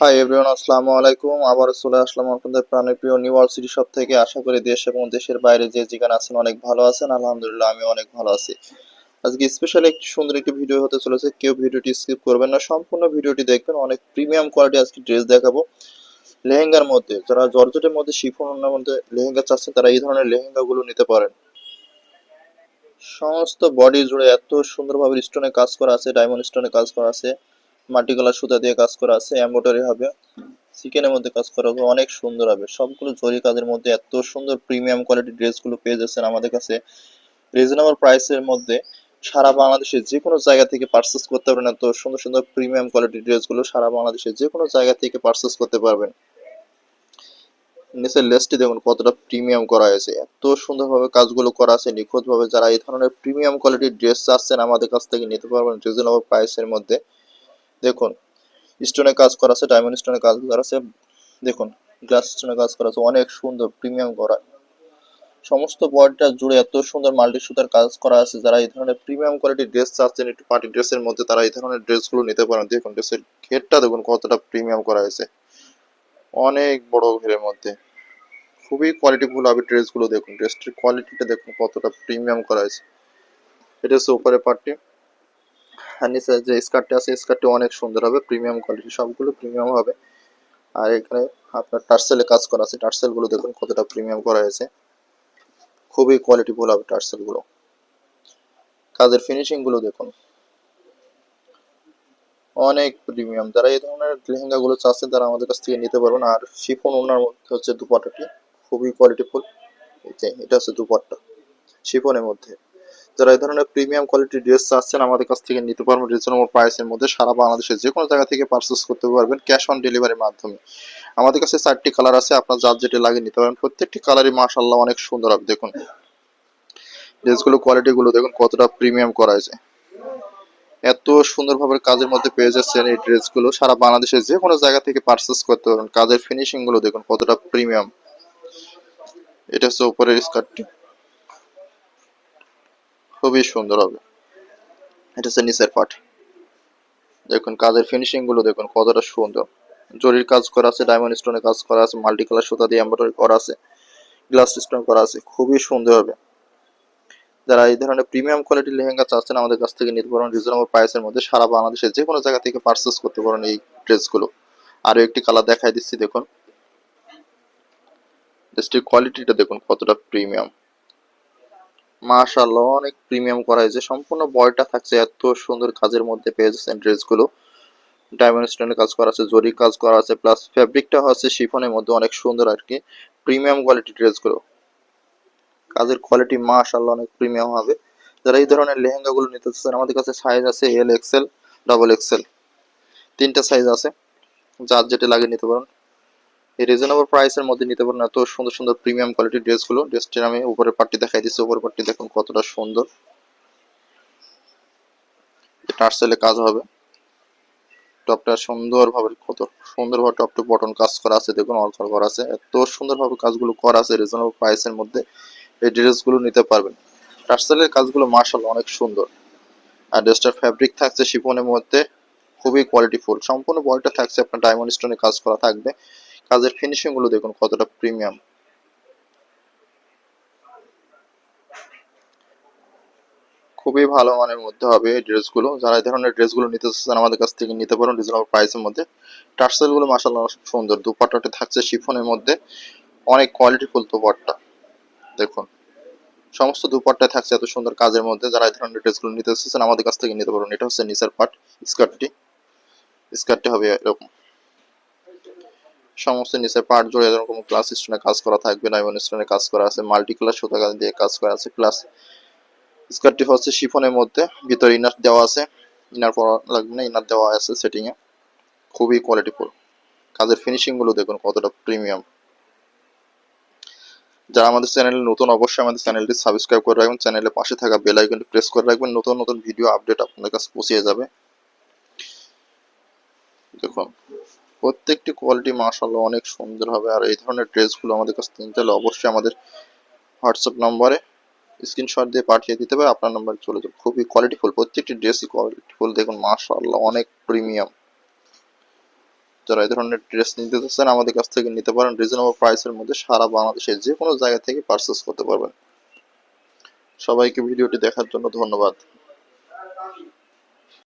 Hi everyone আসসালামু আলাইকুম। আবার চলে আসলাম আপনাদের প্রাণের প্রিয় শপ থেকে। আশা করি দেশ এবং দেশের বাইরে যে যেখানে আছেন অনেক ভালো আছেন। আলহামদুলিল্লাহ, আমি অনেক ভালো আছি। আজকে একটি সুন্দর একটি ভিডিও হতে চলেছে। কেউ ভিডিওটি স্কিপ করবেন না। সম্পূর্ণ ভিডিওটি দেখবেন। অনেক প্রিমিয়াম কোয়ালিটি আজকে ড্রেস দেখাবো। লেহেঙ্গার মধ্যে, যারা জর্জেটের মধ্যে শিফনের মধ্যে লেহেঙ্গা চাচ্ছেন, তারা এই ধরনের লেহেঙ্গাগুলো নিতে পারেন। সমস্ত বডি জুড়ে এত সুন্দরভাবে স্টোনে কাজ করা আছে ডায়মন্ড স্টোনে কাজ করা আছে। মাটি কালার সুতা দিয়ে কাজ করা আছে এম্ব্রয়ডারি হবে চিকেনের মধ্যে কাজ করা হবে, অনেক সুন্দর হবে। সবগুলো জরি কাজের মধ্যে এত সুন্দর প্রিমিয়াম কোয়ালিটির ড্রেসগুলো পেয়ে যাচ্ছেন আমাদের কাছে। রিজনেবল প্রাইসের মধ্যে সারা বাংলাদেশে যে কোনো জায়গা থেকে পারচেস করতে পারবেন, এত সুন্দর সুন্দর প্রিমিয়াম কোয়ালিটির ড্রেসগুলো সারা বাংলাদেশে যে কোনো জায়গা থেকে পারচেস করতে পারবেন। নিচের লেসটি দেখুন কতটা প্রিমিয়াম করা হয়েছে। এত সুন্দরভাবে কাজগুলো করা আছে, নিখুঁতভাবে যারা এই ধরনের প্রিমিয়াম কোয়ালিটির ড্রেস চাচ্ছেন আমাদের কাছ থেকে নিতে পারবেন রিজনেবল প্রাইসের মধ্যে। দেখুন স্টোনে কাজ করা আছে ডায়মন্ড স্টোনে কাজ করা আছে, দেখুন গ্লাস স্টোনে কাজ করা আছে, অনেক সুন্দর প্রিমিয়াম করা। সমস্ত বডিটা জুড়ে এত সুন্দর মাল্টি সুতার কাজ করা আছে, যারা এই ধরনের প্রিমিয়াম কোয়ালিটির ড্রেস চাচ্ছেন, একটু পার্টি ড্রেসের মধ্যে তারা এই ধরনের ড্রেসগুলো নিতে পারেন। দেখুন ড্রেসের ঘেরটা দেখুন, কতটা প্রিমিয়াম করা হয়েছে। অনেক বড় ঘেরের মধ্যে। খুবই কোয়ালিটিফুল হবে ড্রেসগুলো দেখুন ড্রেসটির কোয়ালিটিটা দেখুন, কতটা প্রিমিয়াম করা হয়েছে। এটা হচ্ছে উপরে পার্টি নিচে যে স্কার্টটা আছে, স্কার্টটি অনেক সুন্দর হবে প্রিমিয়াম কোয়ালিটি সবগুলো প্রিমিয়াম হবে। আর এখানে আপনার টার্সেলে কাজ করা আছে, টার্সেলগুলো দেখুন কতটা প্রিমিয়াম করা হয়েছে। খুবই হবে টার্সেলগুলো। কাজের ফিনিশিংগুলো দেখুন। অনেক প্রিমিয়াম যারা এই ধরনের লেহেঙ্গাগুলো চাচ্ছেন, তারা আমাদের কাছ থেকে নিতে পারবেন। আর শিফন ওনার মধ্যে হচ্ছে দুপাট্টাটি খুবই কোয়ালিটিফুল এটা হচ্ছে দুপাট্টা শিফনের মধ্যে। যারা এই ধরনের প্রিমিয়াম কোয়ালিটির ড্রেস চাচ্ছেন, আমাদের কাছ থেকে নিতে পারবেন রিজনেবল প্রাইসের মধ্যে সারা বাংলাদেশে যে কোনো জায়গা থেকে পারচেস করতে পারবেন ক্যাশ অন ডেলিভারির মাধ্যমে। আমাদের কাছে চারটি কালার আছে, আপনার যার যেটি লাগে নিতে পারবেন। প্রত্যেকটি কালারই মাশাল্লাহ অনেক সুন্দর হবে, দেখুন। ড্রেসগুলো কোয়ালিটিগুলো দেখুন কতটা প্রিমিয়াম করা হয়েছে। এত সুন্দরভাবে কাজের মধ্যে পেয়ে যাচ্ছেন এই ড্রেসগুলো সারা বাংলাদেশে যে কোনো জায়গা থেকে পারচেস করতে পারবেন। কাজের ফিনিশিংগুলো দেখুন কতটা প্রিমিয়াম এটা হচ্ছে উপরের স্কার্টটি খুবই সুন্দর হবে। এটা হচ্ছে নিচের পাট দেখুন, কাজের ফিনিশিংগুলো দেখুন, কতটা সুন্দর। জরির কাজ করা আছে ডায়মন্ড স্টোনের কাজ করা আছে মাল্টি কালার সুতা দিয়ে এমব্রয়ডারি করা আছে গ্লাস স্টোন করা আছে, খুবই সুন্দর হবে। যারা এই ধরনের প্রিমিয়াম কোয়ালিটির লেহেঙ্গা চাচ্ছেন, আমাদের কাছ থেকে নিতে পারেন রিজনেবল প্রাইসের মধ্যে সারা বাংলাদেশে যে কোনো জায়গা থেকে পারচেস করতে পারেন এই ড্রেসগুলো আরও একটি কালার দেখাই দিচ্ছি, দেখুন। ড্রেসটির কোয়ালিটিটা দেখুন, কতটা প্রিমিয়াম মাশাআল্লাহ, অনেক প্রিমিয়াম করা হয়েছে। সম্পূর্ণ বয়টা থাকছে, এত সুন্দর কাজের মধ্যে পেয়ে যাচ্ছেন ড্রেসগুলো। ডায়মন্ড স্টোনের কাজ করা আছে, জরি কাজ করা আছে প্লাস ফ্যাব্রিকটা হচ্ছে শিফনের মধ্যে, অনেক সুন্দর আর কি। প্রিমিয়াম কোয়ালিটির ড্রেসগুলো। কাজের কোয়ালিটি মাশাআল্লাহ অনেক প্রিমিয়াম হবে। যারা এই ধরনের লেহেঙ্গাগুলো নিতে চাচ্ছেন, আমাদের কাছে সাইজ আছে এল এক্সেল ডাবল এক্সেল তিনটা সাইজ আছে। যার যেটা লাগে নিতে পারেন। রিজনেবল প্রাইসের মধ্যে নিতে পারেন এত সুন্দর সুন্দর প্রিমিয়াম কোয়ালিটির ড্রেসগুলো। ড্রেসটির আমি উপরের পার্টি দেখাই দিচ্ছি। উপরের পার্টি দেখুন কতটা সুন্দর। টার্সেলে কাজ হবে। টপটা সুন্দরভাবে কত সুন্দরভাবে টপ টু বটন কাজ করা আছে। দেখুন অল করা আছে। এত সুন্দরভাবে কাজগুলো করা আছে রিজনেবল প্রাইসের মধ্যে। এই ড্রেসগুলো নিতে পারবেন। টার্সেলের কাজগুলো মার্শাল অনেক সুন্দর। আর ড্রেসটার ফ্যাব্রিক থাকছে শিফনের মধ্যে। খুবই কোয়ালিটিফুল সম্পূর্ণ বডিটা থাকছে আপনার ডায়মন্ড স্টোনে কাজ করা থাকবে। কাজের ফিনিশিংগুলো দেখুন কতটা প্রিমিয়াম খুবই ভালো মানের মধ্যে হবে এই ড্রেসগুলো। যারা এই ধরনের ড্রেসগুলো নিতে চাচ্ছেন আমাদের কাছ থেকে নিতে পারেন রিজনেবল প্রাইসের মধ্যে। টার্সেলগুলো মাসাল্লাহ সুন্দর। দুপাট্টাটা থাকছে শিফনের মধ্যে। অনেক কোয়ালিটিফুল দুপাট্টা। দেখুন। সমস্ত দুপাট্টায় থাকছে এত সুন্দর কাজের মধ্যে। যারা এই ধরনের ড্রেসগুলো নিতে চাচ্ছেন আমাদের কাছ থেকে নিতে পারবেন এটা হচ্ছে নিচের পার্ট স্কার্টটি। স্কার্টটি হবে এরকম। সমস্ত নিচে পার্ট জুড়ে এরকম গ্লাস স্টোনে কাজ করা থাকবে ডায়মন্ড স্টোনে কাজ করা আছে মাল্টি কালার সুতা দিয়ে কাজ করা আছে প্লাস স্কার্টটি হচ্ছে শিফনের মধ্যে, ভিতরে ইনার দেওয়া আছে ইনার পরা লাগবে না ইনার দেওয়া আছে সেটিং এ, খুবই কোয়ালিটিফুল কাজের ফিনিশিংগুলো দেখুন কতটা প্রিমিয়াম যারা আমাদের চ্যানেলে নতুন, অবশ্যই আমাদের চ্যানেলটি সাবস্ক্রাইব করে রাখবেন চ্যানেলের পাশে থাকা বেল আইকনটি প্রেস করে রাখবেন, নতুন নতুন ভিডিও আপডেট আপনাদের কাছে পৌঁছে যাবে। দেখুন প্রত্যেকটি কোয়ালিটি মাশাআল্লাহ অনেক সুন্দর হবে। আর এই ধরনের ড্রেসগুলো আমাদের কাছে কিনতে হলে অবশ্যই আমাদের হোয়াটসঅ্যাপ নম্বরে স্ক্রিনশট দিয়ে পাঠিয়ে দিতে হবে। আপনার নাম্বারে চলে যাবে। খুবই কোয়ালিটিফুল প্রত্যেকটি ড্রেসই কোয়ালিটিফুল দেখুন, মাশাআল্লাহ অনেক প্রিমিয়াম যারা এই ধরনের ড্রেস নিতে চাচ্ছেন, আমাদের কাছ থেকে নিতে পারেন। রিজনেবল প্রাইসের মধ্যে সারা বাংলাদেশের যে কোনো জায়গা থেকে পারচেস করতে পারবেন। সবাইকে ভিডিওটি দেখার জন্য ধন্যবাদ।